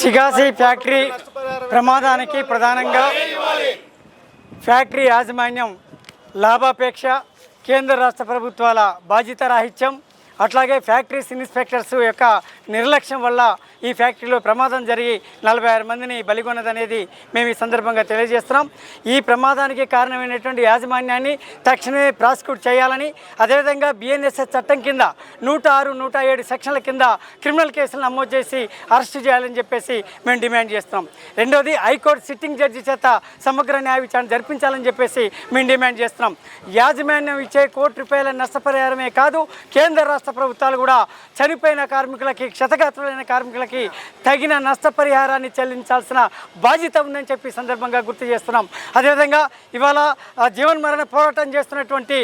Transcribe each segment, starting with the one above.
చిగాసి factory ప్రమాదానికి ప్రధానంగా factory యాజమాన్యం లాభాపేక్ష కేంద్ర రాష్ట్ర ప్రభుత్వాల బాధ్యత రాహిత్యం. అట్లాగే ఫ్యాక్టరీస్ ఇన్స్పెక్టర్స్ యొక్క నిర్లక్ష్యం వల్ల ఈ ఫ్యాక్టరీలో ప్రమాదం జరిగి నలభై ఆరు మందిని బలిగొన్నదనేది మేము ఈ సందర్భంగా తెలియజేస్తున్నాం. ఈ ప్రమాదానికి కారణమైనటువంటి యాజమాన్యాన్ని తక్షణమే ప్రాసిక్యూట్ చేయాలని అదేవిధంగా బిఎన్ఎస్ఎస్ చట్టం కింద నూట ఆరు నూట ఏడు సెక్షన్ల కింద క్రిమినల్ కేసులు నమోదు చేసి అరెస్ట్ చేయాలని చెప్పేసి మేము డిమాండ్ చేస్తున్నాం. రెండోది హైకోర్టు సిట్టింగ్ జడ్జి చేత సమగ్ర న్యాయ విచారణ జరిపించాలని చెప్పేసి మేము డిమాండ్ చేస్తున్నాం. యాజమాన్యం ఇచ్చే కోటి రూపాయల నష్టపరిహారమే కాదు కేంద్ర రాష్ట్ర ప్రభుత్వాలు కూడా చనిపోయిన కార్మికులకి క్షతగాత్రులైన కార్మికులకి తగిన నష్టపరిహారాన్ని చెల్లించాల్సిన బాధ్యత ఉందని చెప్పి సందర్భంగా గుర్తు చేస్తున్నాం. అదేవిధంగా ఇవాళ జీవన్ మరణ పోరాటం చేస్తున్నటువంటి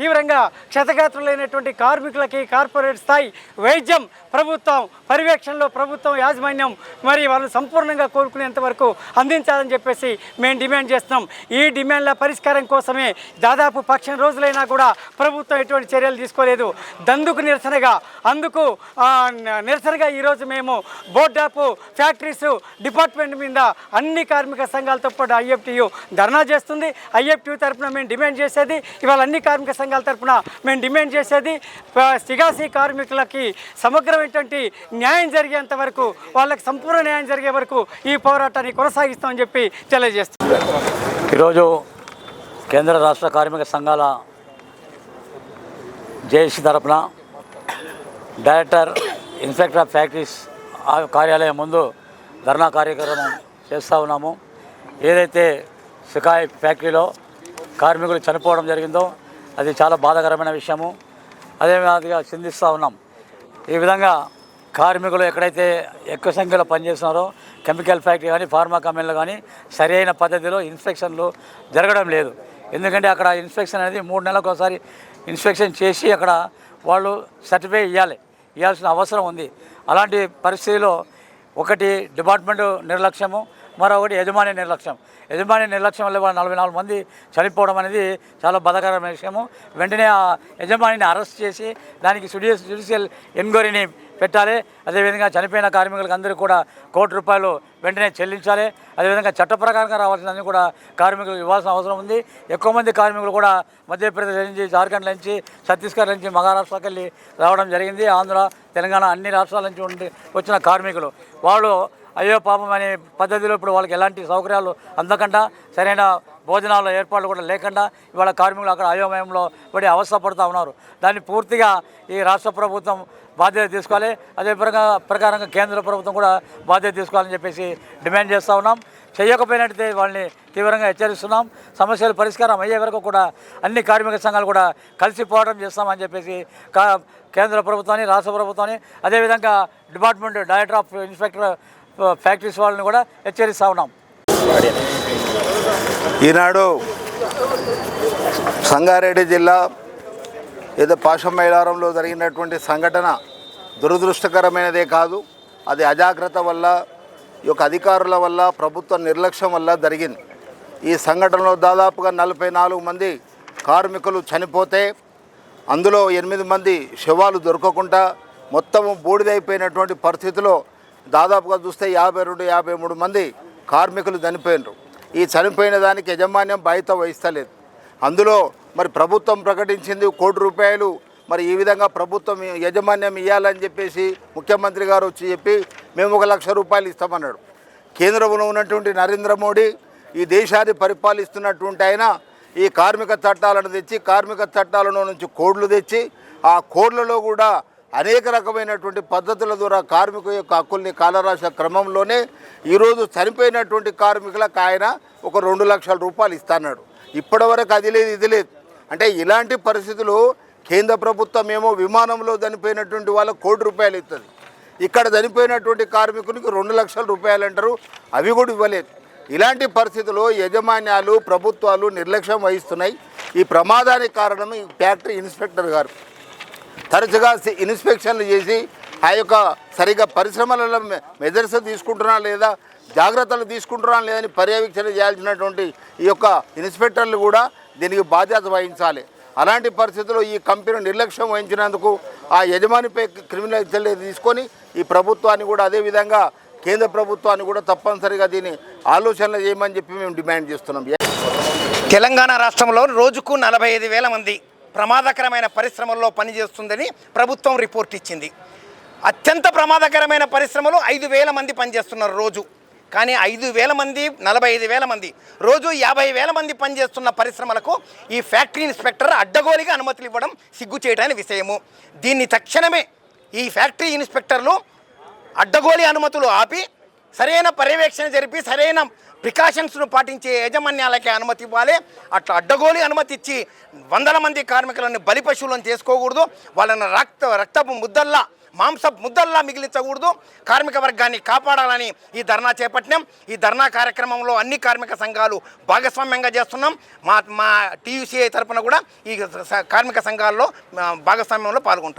తీవ్రంగా క్షతగాత్రులైనటువంటి కార్మికులకి కార్పొరేట్ స్థాయి వైద్యం ప్రభుత్వం పర్యవేక్షణలో ప్రభుత్వం యాజమాన్యం మరి వాళ్ళు సంపూర్ణంగా కోరుకునేంత వరకు అందించాలని చెప్పేసి మేము డిమాండ్ చేస్తున్నాం. ఈ డిమాండ్ల పరిష్కారం కోసమే దాదాపు పక్షం రోజులైనా కూడా ప్రభుత్వం ఎటువంటి చర్యలు తీసుకోలేదు. దందుకు నిరసనగా అందుకు నిరసనగా ఈరోజు మేము బోర్డ్ ఆఫ్ ఫ్యాక్టరీస్ డిపార్ట్మెంట్ మీద అన్ని కార్మిక సంఘాలతో పాటు ఐఎఫ్టీయు ధర్నా చేస్తుంది. ఐఎఫ్టీయు తరపున మేము డిమాండ్ చేసేది ఇవాళ అన్ని కార్మిక సంఘాల తరపున మేము డిమాండ్ చేసేది సిగాసి కార్మికులకి సమగ్రమైనటువంటి న్యాయం జరిగేంత వరకు వాళ్ళకి సంపూర్ణ న్యాయం జరిగే వరకు ఈ పోరాటాన్ని కొనసాగిస్తామని చెప్పి తెలియజేస్తుంది ఈరోజు కేంద్ర రాష్ట్ర కార్మిక సంఘాల జేఏసీ తరపున. డైరెక్టర్ ఇన్స్పెక్టర్ ఆఫ్ ఫ్యాక్టరీస్ కార్యాలయం ముందు ధర్నా కార్యక్రమం చేస్తూ ఉన్నాము. ఏదైతే సికాయ్ ఫ్యాక్టరీలో కార్మికులు చనిపోవడం జరిగిందో అది చాలా బాధాకరమైన విషయము. అదే మాదిరిగా చిందిస్తూ ఉన్నాం. ఈ విధంగా కార్మికులు ఎక్కడైతే ఎక్కువ సంఖ్యలో పనిచేస్తున్నారో కెమికల్ ఫ్యాక్టరీ కానీ ఫార్మా కంపెనీలు కానీ సరైన పద్ధతిలో ఇన్స్పెక్షన్లు జరగడం లేదు. ఎందుకంటే అక్కడ ఇన్స్పెక్షన్ అనేది మూడు నెలలకు ఒకసారి ఇన్స్పెక్షన్ చేసి అక్కడ వాళ్ళు సర్టిఫై ఇవ్వాలి ఇవ్వాల్సిన అవసరం ఉంది. అలాంటి పరిస్థితిలో ఒకటి డిపార్ట్మెంట్ నిర్లక్ష్యము మరొకటి యజమాని నిర్లక్ష్యం. యజమాని నిర్లక్ష్యం వల్ల నలభై నాలుగు మంది చనిపోవడం అనేది చాలా బాధాకరమైన విషయము. వెంటనే ఆ యజమానిని అరెస్ట్ చేసి దానికి జుడిషియల్ జుడిషియల్ ఎంక్వైరీని పెట్టాలి. అదేవిధంగా చనిపోయిన కార్మికులకు అందరికీ కూడా కోటి రూపాయలు వెంటనే చెల్లించాలి. అదేవిధంగా చట్ట ప్రకారంగా రావాల్సినవి కూడా కార్మికులకు ఇవ్వాల్సిన అవసరం ఉంది. ఎక్కువ మంది కార్మికులు కూడా మధ్యప్రదేశ్ నుంచి జార్ఖండ్ నుంచి ఛత్తీస్గఢ్ నుంచి మహారాష్ట్రకి వెళ్ళి రావడం జరిగింది. ఆంధ్ర తెలంగాణ అన్ని రాష్ట్రాల నుంచి ఉండి వచ్చిన కార్మికులు. వాళ్ళు అయ్యో పాపం అనే పద్ధతిలో ఇప్పుడు వాళ్ళకి ఎలాంటి సౌకర్యాలు అందకుండా సరైన భోజనాల ఏర్పాట్లు కూడా లేకుండా ఇవాళ కార్మికులు అక్కడ అయోమయంలో పడి అవస్థపడుతూ ఉన్నారు. దాన్ని పూర్తిగా ఈ రాష్ట్ర ప్రభుత్వం బాధ్యత తీసుకోవాలి. అదే ప్రకారంగా ప్రకారంగా కేంద్ర ప్రభుత్వం కూడా బాధ్యత తీసుకోవాలని చెప్పేసి డిమాండ్ చేస్తూ ఉన్నాం. చేయకపోయినట్టయితే వాళ్ళని తీవ్రంగా హెచ్చరిస్తున్నాం. సమస్యలు పరిష్కారం అయ్యే వరకు కూడా అన్ని కార్మిక సంఘాలు కూడా కలిసి పోవడం చేస్తామని చెప్పేసి కా కేంద్ర ప్రభుత్వాన్ని రాష్ట్ర ప్రభుత్వాన్ని అదేవిధంగా department director of inspector factories వాళ్ళని కూడా హెచ్చరిస్తా ఉన్నాం. ఈనాడు సంగారెడ్డి జిల్లా ఏదో పాషం మైలారంలో జరిగినటువంటి సంఘటన దురదృష్టకరమైనదే కాదు అది అజాగ్రత్త వల్ల ఈ యొక్క అధికారుల వల్ల ప్రభుత్వ నిర్లక్ష్యం వల్ల జరిగింది. ఈ సంఘటనలో దాదాపుగా నలభై నాలుగు మంది కార్మికులు చనిపోతే అందులో ఎనిమిది మంది శవాలు దొరకకుండా మొత్తము బూడిదైపోయినటువంటి పరిస్థితిలో దాదాపుగా చూస్తే యాభై రెండు యాభై మూడు మంది కార్మికులు చనిపోయినారు. ఈ చనిపోయిన దానికి యజమాన్యం బాధ్యత వహిస్తలేదు. అందులో మరి ప్రభుత్వం ప్రకటించింది కోటి రూపాయలు. మరి ఈ విధంగా ప్రభుత్వం యజమాన్యం ఇవ్వాలని చెప్పేసి ముఖ్యమంత్రి గారు వచ్చి చెప్పి మేము ఒక లక్ష రూపాయలు ఇస్తామన్నాడు. కేంద్రంలో ఉన్నటువంటి నరేంద్ర మోడీ ఈ దేశాన్ని పరిపాలిస్తున్నటువంటి ఆయన ఈ కార్మిక చట్టాలను తెచ్చి కార్మిక చట్టాలను నుంచి కోడ్లు తెచ్చి ఆ కోడ్లలో కూడా అనేక రకమైనటువంటి పద్ధతుల ద్వారా కార్మికుల యొక్క హక్కుల్ని కాలరాసిన క్రమంలోనే ఈరోజు చనిపోయినటువంటి కార్మికులకు ఆయన ఒక రెండు లక్షల రూపాయలు ఇస్తాన్నాడు. ఇప్పటివరకు అది లేదు ఇది లేదు. అంటే ఇలాంటి పరిస్థితులు కేంద్ర ప్రభుత్వం ఏమో విమానంలో చనిపోయినటువంటి వాళ్ళకు కోటి రూపాయలు ఇస్తుంది ఇక్కడ చనిపోయినటువంటి కార్మికునికి రెండు లక్షల రూపాయలు అంటారు అవి కూడా ఇవ్వలేదు. ఇలాంటి పరిస్థితుల్లో యజమాన్యాలు ప్రభుత్వాలు నిర్లక్ష్యం వహిస్తున్నాయి. ఈ ప్రమాదానికి కారణం ఈ ఫ్యాక్టరీ ఇన్స్పెక్టర్ గారు. తరచుగా ఇన్స్పెక్షన్లు చేసి ఆ యొక్క సరిగ్గా పరిశ్రమలలో మెజర్స్ తీసుకుంటున్నా లేదా జాగ్రత్తలు తీసుకుంటున్నా లేదని పర్యవేక్షణ చేయాల్సినటువంటి ఈ యొక్క ఇన్స్పెక్టర్లు కూడా దీనికి బాధ్యత వహించాలి. అలాంటి పరిస్థితుల్లో ఈ కంపెనీ నిర్లక్ష్యం వహించినందుకు ఆ యజమానిపై క్రిమినల్ చర్యలు తీసుకొని ఈ ప్రభుత్వాన్ని కూడా అదేవిధంగా కేంద్ర ప్రభుత్వాన్ని కూడా తప్పనిసరిగా దీన్ని ఆలోచనలు చేయమని చెప్పి మేము డిమాండ్ చేస్తున్నాం. తెలంగాణ రాష్ట్రంలో రోజుకు నలభై ఐదు వేల మంది ప్రమాదకరమైన పరిశ్రమల్లో పనిచేస్తుందని ప్రభుత్వం రిపోర్ట్ ఇచ్చింది. అత్యంత ప్రమాదకరమైన పరిశ్రమలు ఐదు వేల మంది పనిచేస్తున్నారు రోజు. కానీ ఐదు వేల మంది నలభై ఐదు వేల మంది రోజు యాభై వేల మంది పనిచేస్తున్న పరిశ్రమలకు ఈ ఫ్యాక్టరీ ఇన్స్పెక్టర్ అడ్డగోలిగా అనుమతులు ఇవ్వడం సిగ్గు చేయడానికి విషయము. దీన్ని తక్షణమే ఈ ఫ్యాక్టరీ ఇన్స్పెక్టర్లు అడ్డగోలి అనుమతులు ఆపి సరైన పర్యవేక్షణ జరిపి సరైన ప్రికాషన్స్ను పాటించే యాజమాన్యాలకే అనుమతి ఇవ్వాలి. అట్లా అడ్డగోలి అనుమతి ఇచ్చి వందల మంది కార్మికులను బలి పశువులను చేసుకోకూడదు. వాళ్ళని రక్త రక్తపు ముద్దల్లా మాంస ముద్దల్లా మిగిలించకూడదు. కార్మిక వర్గాన్ని కాపాడాలని ఈ ధర్నా చేపట్టినాం. ఈ ధర్నా కార్యక్రమంలో అన్ని కార్మిక సంఘాలు భాగస్వామ్యంగా చేస్తున్నాం. మా మా టీయూసీఐ తరపున కూడా ఈ కార్మిక సంఘాల్లో భాగస్వామ్యంలో పాల్గొంటున్నాం.